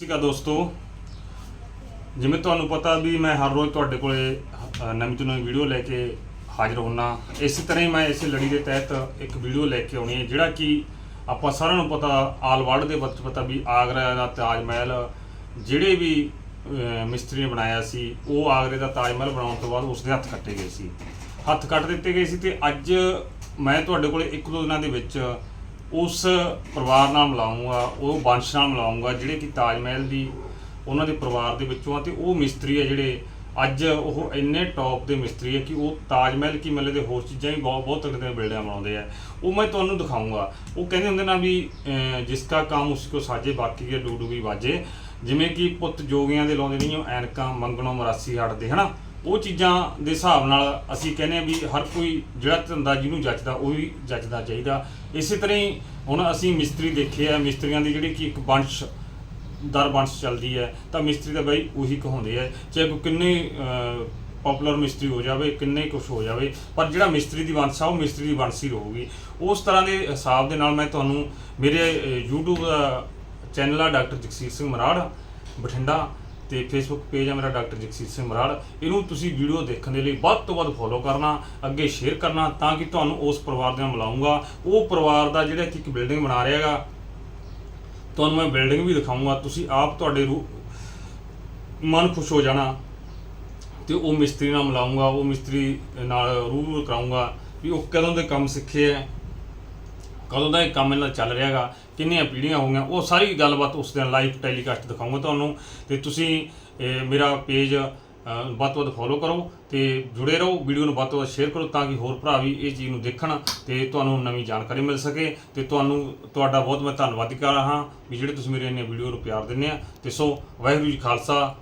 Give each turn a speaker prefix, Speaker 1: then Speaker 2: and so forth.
Speaker 1: ਠੀਕ ਆ ਦੋਸਤੋ। ਜਿਵੇਂ ਤੁਹਾਨੂੰ ਪਤਾ ਵੀ ਮੈਂ ਹਰ ਰੋਜ਼ ਤੁਹਾਡੇ ਕੋਲੇ ਅ, ਨਵੀਂ ਤੋਂ ਨਵੀਂ ਵੀਡੀਓ ਲੈ ਕੇ ਹਾਜ਼ਰ ਹੁੰਨਾ। ਇਸੇ ਤਰ੍ਹਾਂ ਹੀ ਮੈਂ ਇਸੇ ਲੜੀ ਦੇ ਤਹਿਤ ਇੱਕ ਵੀਡੀਓ ਲੈ ਕੇ ਆਉਣੀ ਹੈ ਜਿਹੜਾ ਕਿ ਆਪਾਂ ਸਾਰਿਆਂ ਨੂੰ ਪਤਾ ਆਲ ਵਰਲਡ ਦੇ ਵਿੱਚ ਪਤਾ ਵੀ ਆਗਰਾ ਦਾ ਤਾਜ ਮਹਿਲ ਜਿਹੜੇ ਵੀ ਅ, ਮਿਸਤਰੀ ਨੇ ਬਣਾਇਆ ਸੀ ਉਹ ਆਗਰੇ ਦਾ ਤਾਜ ਮਹਿਲ ਬਣਾਉਣ ਤੋਂ ਬਾਅਦ ਉਸਦੇ ਹੱਥ ਕੱਟੇ ਗਏ ਸੀ। ਹੱਥ ਕੱਟ ਦਿੱਤੇ ਗਏ ਸੀ ਤੇ ਅੱਜ ਮੈਂ ਤੁਹਾਡੇ ਕੋਲੇ ਇੱਕ ਦੋ ਦਿਨਾਂ ਦੇ ਵਿੱਚ ਉਸ ਪਰਿਵਾਰ ਨਾਲ ਮਿਲਾਉਂਗਾ ਉਹ ਵੰਸ਼ ਨਾਲ ਮਿਲਾਉਂਗਾ ਜਿਹੜੇ ਕਿ ਤਾਜ ਮਹਿਲ ਦੀ ਉਹਨਾਂ ਦੇ ਪਰਿਵਾਰ ਦੇ ਵਿੱਚੋਂ ਆ ਤੇ ਉਹ ਮਿਸਤਰੀ ਆ ਜਿਹੜੇ ਅੱਜ ਉਹ ਇੰਨੇ ਟੌਪ ਦੇ ਮਿਸਤਰੀ ਆ ਕਿ ਉਹ ਤਾਜ ਮਹਿਲ ਕੀ ਮੱਲੇ ਦੇ ਹੋਰ ਚੀਜ਼ਾਂ ਵੀ ਬਹੁਤ ਬਹੁਤ ਤਕੜੇ ਬਿਲਡਿੰਗਾਂ ਬਣਾਉਂਦੇ ਆ। ਉਹ ਮੈਂ ਤੁਹਾਨੂੰ ਦਿਖਾਉਂਗਾ। ਉਹ ਕਹਿੰਦੇ ਹੁੰਦੇ ਨਾ ਵੀ ਅਹ, ਜਿਸ ਕਾ ਕੰਮ ਉਸ ਕੋ ਸਾਜੇ ਬਾਕੀ ਕੇ ਡੂਡੂ ਵੀ ਵਾਜੇ। ਜਿਵੇਂ ਕਿ ਪੁੱਤ ਜੋਗੀਆਂ ਦੇ ਲਾਉਂਦੇ ਨਹੀਂ ਉਹ ਐਨਕਾਂ ਮੰਗਣੋਂ ਮਰਾਸੀ ਹਟਦੇ ਹਨਾ? ਉਹ ਚੀਜ਼ਾਂ ਦੇ ਹਿਸਾਬ ਨਾਲ ਅਸੀਂ ਕਹਿੰਦੇ ਆ ਵੀ ਹਰ ਕੋਈ ਜਿਹੜਾ ਧੰਦਾ ਜਿਹਨੂੰ ਜੱਜਦਾ ਉਹ ਵੀ ਜੱਜਦਾ ਚਾਹੀਦਾ। ਇਸੇ ਤਰ੍ਹਾਂ ਹੀ ਹੁਣ ਅਸੀਂ ਮਿਸਤਰੀ ਦੇਖੇ ਆ ਮਿਸਤਰੀਆਂ ਦੀ ਜਿਹੜੀ ਕਿ ਇੱਕ ਵੰਸ਼ ਦਰ ਵੰਸ਼ ਚੱਲਦੀ ਹੈ ਤਾਂ ਮਿਸਤਰੀ ਤਾਂ ਬਾਈ ਉਹੀ ਕਹਾਉਂਦੇ ਆ ਚਾਹੇ ਕੋਈ ਕਿੰਨੇ ਪਪੂਲਰ ਮਿਸਤਰੀ ਹੋ ਜਾਵੇ ਕਿੰਨੇ ਕੁਝ ਹੋ ਜਾਵੇ ਪਰ ਜਿਹੜਾ ਮਿਸਤਰੀ ਦੀ ਵੰਸ਼ ਆ ਉਹ ਮਿਸਤਰੀ ਦੀ ਵੰਸ਼ ਹੀ ਰਹੂਗੀ। ਉਸ ਤਰ੍ਹਾਂ ਦੇ ਹਿਸਾਬ ਦੇ ਨਾਲ ਮੈਂ ਤੁਹਾਨੂੰ ਮੇਰੇ ਅਹ, YouTube ਦਾ ਚੈਨਲ ਆ ਡਾਕਟਰ ਜਗਸੀਰ ਸਿੰਘ ਮਰਾੜ ਬਠਿੰਡਾ। ਤੇ ਫੇਸਬੁੱਕ ਪੇਜ ਆ ਮੇਰਾ ਡਾਕਟਰ ਜਗਸੀਰ ਸਿੰਘ ਮਰਾੜ। ਇਹਨੂੰ ਤੁਸੀਂ ਵੀਡੀਓ ਦੇਖਣ ਦੇ ਲਈ ਵੱਧ ਤੋਂ ਵੱਧ ਫੋਲੋ ਕਰਨਾ, ਅੱਗੇ ਸ਼ੇਅਰ ਕਰਨਾ, ਤਾਂ ਕਿ ਤੁਹਾਨੂੰ ਉਸ ਪਰਿਵਾਰ ਦੇ ਨਾਲ ਮਿਲਾਉਂਗਾ। ਉਹ ਪਰਿਵਾਰ ਦਾ ਜਿਹੜਾ ਕਿ ਇੱਕ ਬਿਲਡਿੰਗ ਬਣਾ ਰਿਹਾ ਹੈਗਾ, ਤੁਹਾਨੂੰ ਮੈਂ ਬਿਲਡਿੰਗ ਵੀ ਦਿਖਾਉਂਗਾ ਤੁਸੀਂ ਆਪ ਤੁਹਾਡੇ ਰੂ ਮਨ ਖੁਸ਼ ਹੋ ਜਾਣਾ ਤੇ ਉਹ ਮਿਸਤਰੀ ਨਾਲ ਮਿਲਾਉਂਗਾ ਉਹ ਮਿਸਤਰੀ ਨਾਲ ਰੂਬਰੂ ਕਰਾਉਂਗਾ ਵੀ ਉਹ ਕਦੋਂ ਦੇ ਕੰਮ ਸਿੱਖੇ ਹੈ। ਕਦੋਂ ਦਾ ਇਹ ਕੰਮ ਇਹਨਾਂ ਦਾ ਚੱਲ ਰਿਹਾਗਾ, ਕਿੰਨੀਆਂ ਪੀੜ੍ਹੀਆਂ ਹੋ ਗਈਆਂ ਉਹ ਸਾਰੀ ਗੱਲਬਾਤ ਉਸ ਦਿਨ ਲਾਈਵ ਟੈਲੀਕਾਸਟ ਦਿਖਾਉਂਗਾ ਤੁਹਾਨੂੰ। ਤੇ ਤੁਸੀਂ ਮੇਰਾ ਪੇਜ ਵੱਧ ਤੋਂ ਵੱਧ ਫੋਲੋ ਕਰੋ ਤੇ ਜੁੜੇ ਰਹੋ, ਵੀਡੀਓ ਨੂੰ ਵੱਧ ਤੋਂ ਵੱਧ ਸ਼ੇਅਰ ਕਰੋ ਤਾਂ ਕਿ ਹੋਰ ਭਰਾ ਵੀ ਇਹ ਚੀਜ਼ ਨੂੰ ਦੇਖਣ ਤੇ ਤੁਹਾਨੂੰ ਨਵੀਂ ਜਾਣਕਾਰੀ ਮਿਲ ਸਕੇ। ਤੇ ਤੁਹਾਨੂੰ, ਤੁਹਾਡਾ ਬਹੁਤ ਮੈਂ ਧੰਨਵਾਦੀ ਕਰ ਰਹਾ ਹਾਂ ਵੀ ਜਿਹੜੇ ਤੁਸੀਂ ਮੇਰੇ ਇੰਨੇ ਵੀਡੀਓ ਨੂੰ ਪਿਆਰ ਦਿੰਦੇ ਆ। ਤੇ ਸੋ ਵਾਹਿਗੁਰੂ ਜੀ ਖਾਲਸਾ